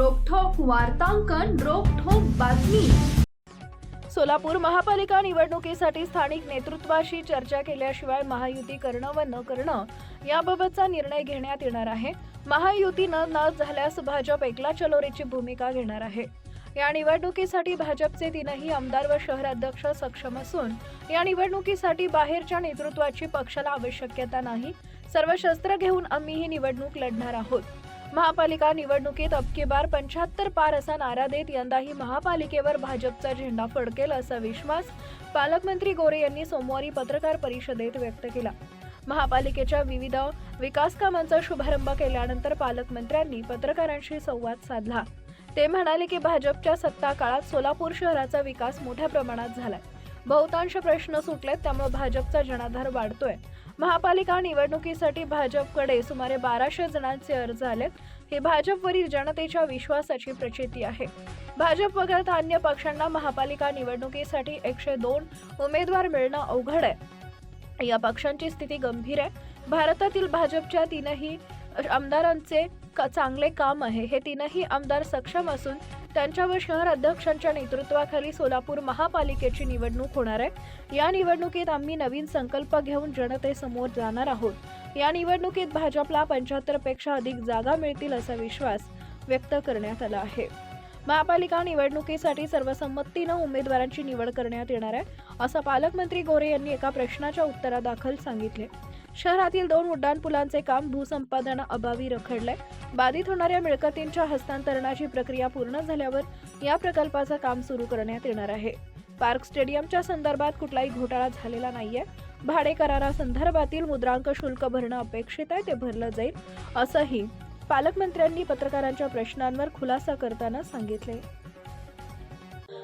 वार्तांकन रोखोक बातमी. सोलापूर महापालिका निवडणुकीसाठी स्थानिक नेतृत्वाशी चर्चा केल्याशिवाय महायुती करणं व न करणं याबाबतचा निर्णय घेण्यात येणार आहे. महायुतीनं न झाल्यास भाजप एकला चलोरीची भूमिका घेणार आहे. या निवडणुकीसाठी भाजपचे तीनही आमदार व शहराध्यक्ष सक्षम असून या निवडणुकीसाठी बाहेरच्या नेतृत्वाची पक्षाला आवश्यकता नाही. सर्व शस्त्र घेऊन आम्ही ही निवडणूक लढणार आहोत. महापालिका निवडणुकीत अबकीबार पंच्याहत्तर पार असा नारा देत यंदाही महापालिकेवर भाजपचा झेंडा फडकेल असा विश्वास पालकमंत्री गोरे यांनी सोमवारी पत्रकार परिषदेत व्यक्त केला. महापालिकेच्या विविध विकास कामांचा शुभारंभ केल्यानंतर पालकमंत्र्यांनी पत्रकारांशी संवाद साधला. ते म्हणाले की भाजपच्या सत्ता काळात सोलापूर शहराचा विकास मोठ्या प्रमाणात झालाय. बहुतांश प्रश्न सुटलेत त्यामुळे भाजपचा जनाधार वाढतोय. महापालिका निवडणुकीसाठी भाजपकडे सुमारे बाराशे जणांचे अर्ज आलेत. हे भाजपवरील जनतेच्या विश्वासाची प्रचिती आहे. भाजप वगळता अन्य पक्षांना महापालिका निवडणुकीसाठी एकशे दोन उमेदवार मिळणं अवघड आहे. या पक्षांची स्थिती गंभीर आहे. भारतातील भाजपच्या तीनही आमदारांचे का चांगले काम आहे. हे तीनही आमदार सक्षम असून त्यांच्यावर शहर अध्यक्षांच्या नेतृत्वाखाली सोलापूर महापालिकेची निवडणूक होणार आहे. या निवडणुकीत आम्ही नवीन संकल्प घेऊन जनतेसमोर जाणार आहोत. या निवडणुकीत भाजपला पंच्याहत्तरपेक्षा अधिक जागा मिळतील असा विश्वास व्यक्त करण्यात आला आहे. महापालिका निवडणुकीसाठी सर्वसंमतीनं उमेदवारांची निवड करण्यात येणार आहे असं पालकमंत्री गोरे यांनी एका प्रश्नाच्या उत्तरादाखल सांगितले. शहरातील दोन उड्डाणपुलांचे काम भूसंपादन अभावी रखडलंय. बाधित होणाऱ्या मिळकतींच्या हस्तांतरणाची प्रक्रिया पूर्ण झाल्यावर या प्रकल्पाचं काम सुरू करण्यात येणार आहे. पार्क स्टेडियमच्या संदर्भात कुठलाही घोटाळा झालेला नाहीये. भाडे करारासंदर्भातील मुद्रांक शुल्क भरणं अपेक्षित आहे ते भरलं जाईल असंही पालकमंत्र्यांनी पत्रकारांच्या प्रश्नांवर खुलासा करताना सांगितले